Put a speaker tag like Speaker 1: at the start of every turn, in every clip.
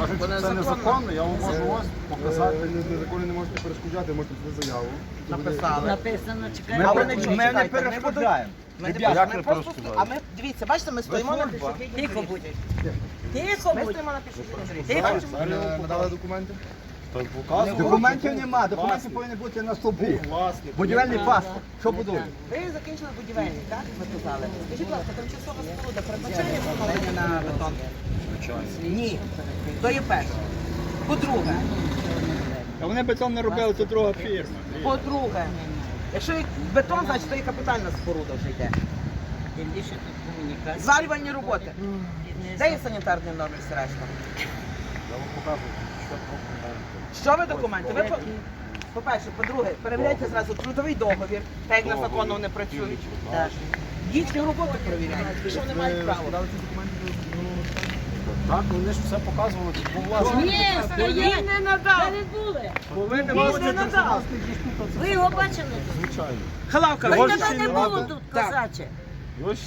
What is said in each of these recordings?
Speaker 1: Кажуть, що це
Speaker 2: незаконно.
Speaker 1: я вам можу ось
Speaker 3: Ви
Speaker 1: показати.
Speaker 3: незаконно не можете перешкоджати, можете писати заяву.
Speaker 2: Написали.
Speaker 4: Написано,
Speaker 2: А
Speaker 4: чекай.
Speaker 2: ви
Speaker 5: Ми,
Speaker 2: не
Speaker 5: перешкоджаємо.
Speaker 2: Ми
Speaker 5: Ребята,
Speaker 1: як
Speaker 2: ми просто
Speaker 1: перешкоджають?
Speaker 2: а ми дивіться, бачите, ми стоїмо на пішохідній
Speaker 4: Тихо
Speaker 2: доріжці.
Speaker 4: будь. Тихо
Speaker 2: Ми
Speaker 4: будь.
Speaker 2: стоїмо на пішохідній доріжці.
Speaker 4: Тихо.
Speaker 2: Бачимо?
Speaker 3: Надали документи?
Speaker 5: Документів нема, документи повинні бути на стовбі. Будівельний паспорт. Що будує?
Speaker 2: Ви закінчили будівельник, так? Ви казали. Скажіть, будь ласка, тимчасова споруда передбачає встановлення на бетон? Ні. То є перше. По-друге,
Speaker 5: Та вони бетон не робили, це друга фірма.
Speaker 2: по-друге, якщо є бетон, значить то є капітальна споруда вже йде.
Speaker 4: Тим більше тут комунікація.
Speaker 2: Зварювальні роботи. Де є санітарні норми і все решта?
Speaker 1: Я вам показую, що
Speaker 2: ви документи? Ви по- по-перше, по-друге, перевіряйте зразу трудовий договір, так як незаконно вони працюють. Їхню роботу перевіряйте, що вони мають право.
Speaker 1: Так, вони ж все показували, бо власне.
Speaker 4: Ні, стоять. не надав. Не були.
Speaker 2: Він не надав.
Speaker 4: Ви його бачили?
Speaker 1: Звичайно.
Speaker 2: Халавка,
Speaker 4: Ви
Speaker 2: ви
Speaker 4: тебе не
Speaker 1: не
Speaker 4: було тут,
Speaker 2: Так.
Speaker 4: козаче.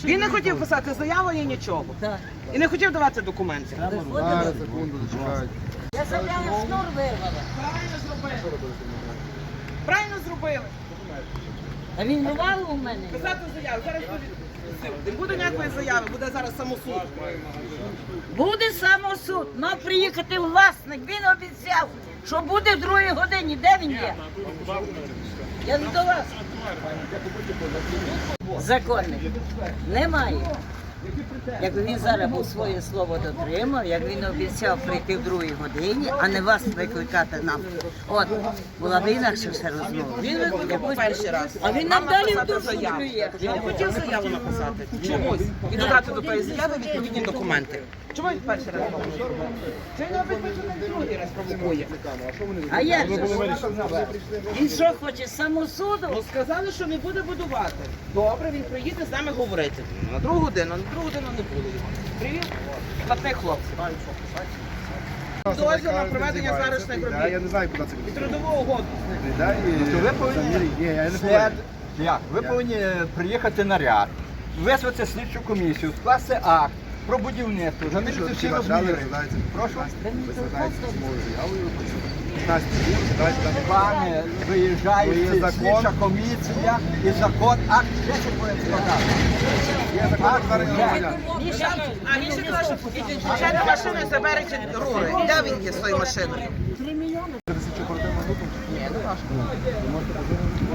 Speaker 2: Він не хотів писати заяву і нічого.
Speaker 4: Так.
Speaker 2: І не хотів давати документи.
Speaker 3: Зараз, секунду, зачекайте.
Speaker 4: Я заяву шнур вирвала.
Speaker 2: Правильно зробили. Правильно зробили.
Speaker 4: А він рвав у мене.
Speaker 2: Писати заяву. Зараз буде. Не буде ніякої заяви, буде зараз самосуд.
Speaker 4: Буде самосуд. Мав приїхати власник. Він обіцяв, що буде в другій годині. Де він є? Я не до вас. Законник. Немає. Як він зараз був своє слово дотримав, як він обіцяв прийти в другій годині, а не вас викликати нам. От, була б інакше все розмова. Він викликав
Speaker 2: Перший раз.
Speaker 4: А він нам далі в душу.
Speaker 2: Він не хотів заяву написати. Чомусь. І додати до тої заяви відповідні документи. Чому він перший раз провокує? Чи він робить що другий раз провокує?
Speaker 4: А як же? Він що хоче самосуду?
Speaker 2: Ну сказали, що не буде будувати. Добре, він приїде з нами говорити. На другу годину, на другу годину не його. Привіт, платний хлопці. Дозвіл на проведення зварочних
Speaker 3: Я
Speaker 2: робіт.
Speaker 3: не знаю, куди це
Speaker 2: І трудову угоду.
Speaker 5: То ви повинні
Speaker 3: я
Speaker 5: слід, як? Ви повинні приїхати на ряд, визвати слідчу комісію, скласти акт про будівництво, замірити всі розміри. Прошу.
Speaker 3: Ви звертаєтеся з мовою заявою. 15 днів, давайте там.
Speaker 5: Пане, виїжджає слідча комісія і закон акт що.
Speaker 2: А він ще каже, машини заберете рури. Де він є своєю машиною? Ні, не важко.
Speaker 3: Ви можете подивитися,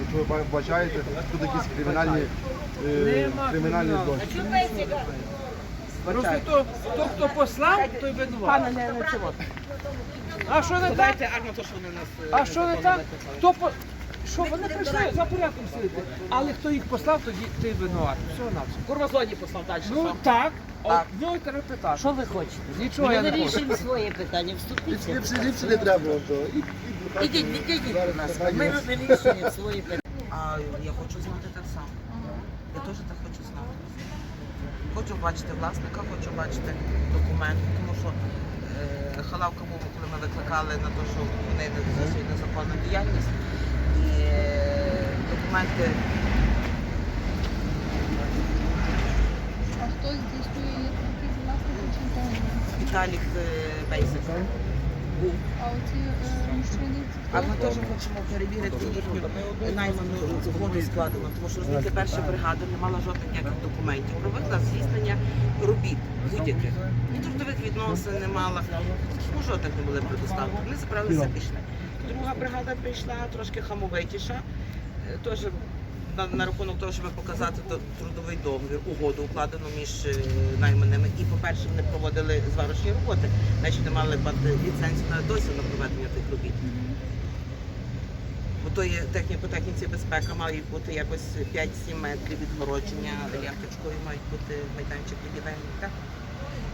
Speaker 3: якщо ви бачаєте, тут якісь кримінальні, е, кримінальні злочини.
Speaker 6: Просто то, то, хто послав, той винуват.
Speaker 2: Пане, не, цього.
Speaker 6: А що не так?
Speaker 2: Подайте арму, що вони нас... е,
Speaker 6: А що не так? Хто по... Що вони прийшли за порядком слідити? Але хто їх послав, тоді ти винуват. Всього на все.
Speaker 2: Курва послав далі.
Speaker 6: Ну так,
Speaker 2: Так.
Speaker 6: в нього треба питати.
Speaker 4: Що ви хочете?
Speaker 6: Нічого
Speaker 4: Ми
Speaker 6: я не хочу.
Speaker 4: вирішуємо своє питання. Вступіться.
Speaker 3: Ліпше, ліпше не треба. то. І-
Speaker 4: Ідіть, відійдіть, будь ласка. Ми вирішуємо своє питання.
Speaker 2: А я хочу знати так само. Я теж так хочу знати. Хочу бачити власника, хочу бачити документ, тому що е, халавка був, коли ми викликали на те, що вони не за свою незаконну діяльність. І е, документи
Speaker 7: А хто здійснює власне?
Speaker 2: Віталік е, Бейсик був.
Speaker 7: А оці мужчини,
Speaker 2: А ми теж хочемо перевірити їхню найману угоду складену, тому що розумієте, перша бригада не мала жодних ніяких документів про виклад здійснення робіт будь-яких. І трудових відносин не мала, ну, жодних не були предоставлені. Вони забралися, пішли. Друга бригада прийшла трошки хамовитіша, е, теж на, на рахунок того, щоб показати трудовий договір, угоду укладену між е, найманими. І, по-перше, вони проводили зварочні роботи, значить не мали ліцензію на досі на проведення тих робіт. Бо то є техні, по техніці безпека мають бути якось 5-7 метрів відгородження, ленточкою мають бути майданчик. Так?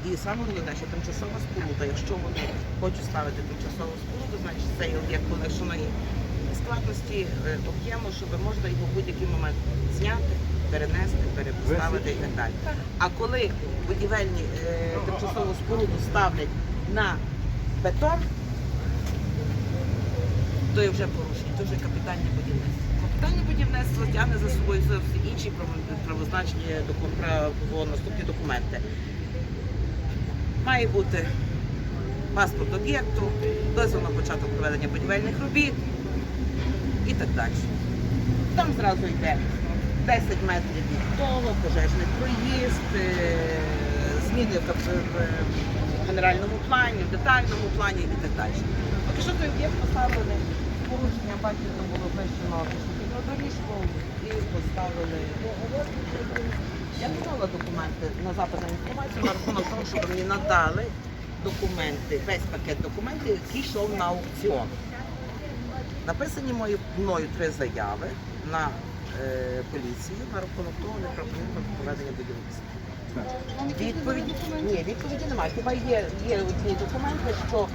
Speaker 2: І саме головне, що тимчасова споруда, якщо вони хочуть ставити тимчасову споруду, значить цей об'єкт полегшеної складності е, об'єму, щоб можна його в будь-який момент зняти, перенести, перепоставити і так далі. А коли будівельні е, тимчасову споруду ставлять на бетон, то є вже порушення, то вже капітальне будівництво. Капітальне будівництво тягне за собою зовсім інші право- правозначні правонаступні документи. Має бути паспорт об'єкту, дозвіл на початок проведення будівельних робіт і так далі. Там зразу йде 10 метрів від того, пожежний проїзд, е, зміни в, генеральному плані, в детальному плані і так далі. Поки що той об'єкт поставлений, порушення бачите, було пішохідну доріжку і поставили. Я подала документи на запит інформацію на рахунок того, щоб мені надали документи, весь пакет документів, який йшов на аукціон. Написані мої мною три заяви на е, поліцію на рахунок того, неправомірного проведення будівництва. Відповіді ні, відповіді немає. Хіба є, є одні документи, що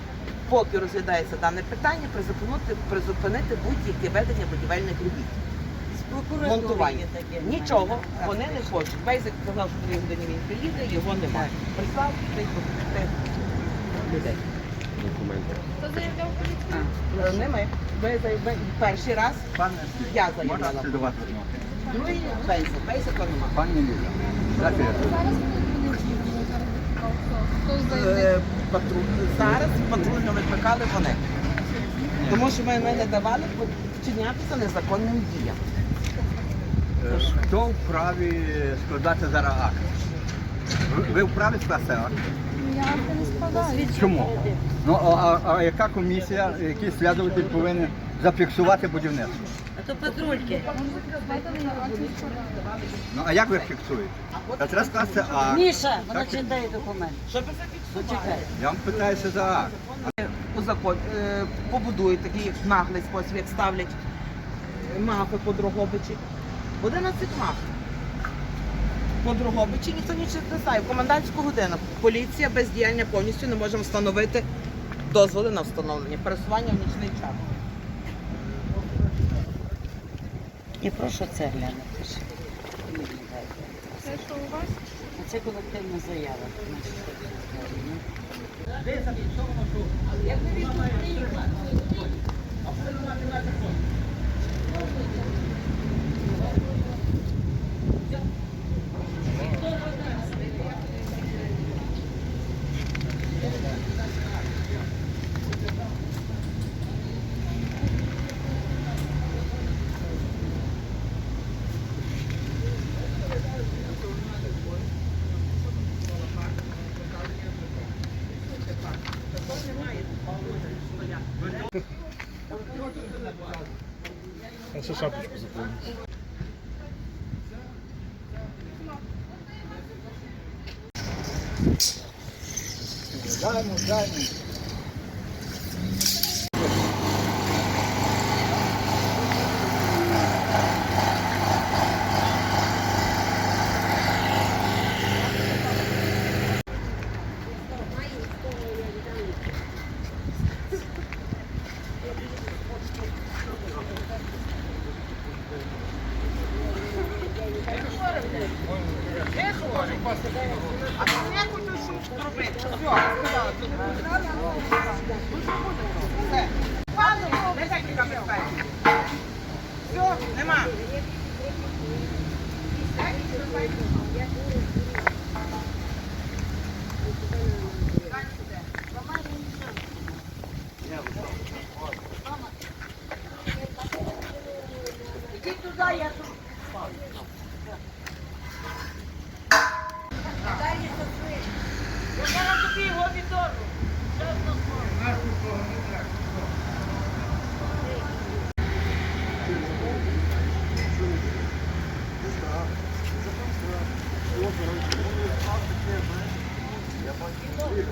Speaker 2: поки розглядається дане питання, призупинити, призупинити будь-яке ведення будівельних робіт. Монтування. Нічого вони не хочуть. Бейзик сказав, що в дві години він приїде, його немає. Прислав тих людей.
Speaker 7: Хто заявляв поліцію?
Speaker 2: Не ми. Ви заяви- перший раз
Speaker 5: Пане,
Speaker 2: я заявляла.
Speaker 5: ще до вас звернути?
Speaker 2: Другий.
Speaker 5: Пані дайте я.
Speaker 7: Зараз викликав. Хто? Хто
Speaker 2: Е, патруль. Зараз патрульно викликали вони. Тому що ми, ми не давали вчинятися незаконним діям.
Speaker 5: Е, Хто вправі складати зараз акт? Ви- Ви вправі скласти акт?
Speaker 7: Я це не складаю.
Speaker 5: Чому? Ну, а, а, а яка комісія, який слідователь повинен зафіксувати будівництво?
Speaker 4: А то патрульки.
Speaker 5: Ну, а як ви фіксуєте? Та треба скласти акт.
Speaker 4: Міша, вона
Speaker 5: Так,
Speaker 4: читає документ.
Speaker 2: Щоб.
Speaker 4: Почекай.
Speaker 5: Я вам питаюся за акт.
Speaker 2: у закон е, побудують такий наглий спосіб, як ставлять е, мафи по Дрогобичі. 11 маф. По Дрогобичі ніхто нічого не знає. В комендантську годину поліція бездіяння повністю не може встановити дозволи на встановлення пересування в нічний час.
Speaker 4: І прошу це глянути.
Speaker 7: Це що у вас?
Speaker 4: А Це колективна заява.
Speaker 1: Я ще шапочку заповню.
Speaker 5: Даймо, даймо.
Speaker 2: А то не хочу що зробити. Все. Все. Де техніка безпеки? Все, нема.
Speaker 4: Ідіть туди, я тут. Я зараз тобі його відорву. Чесно слово.
Speaker 3: Ні,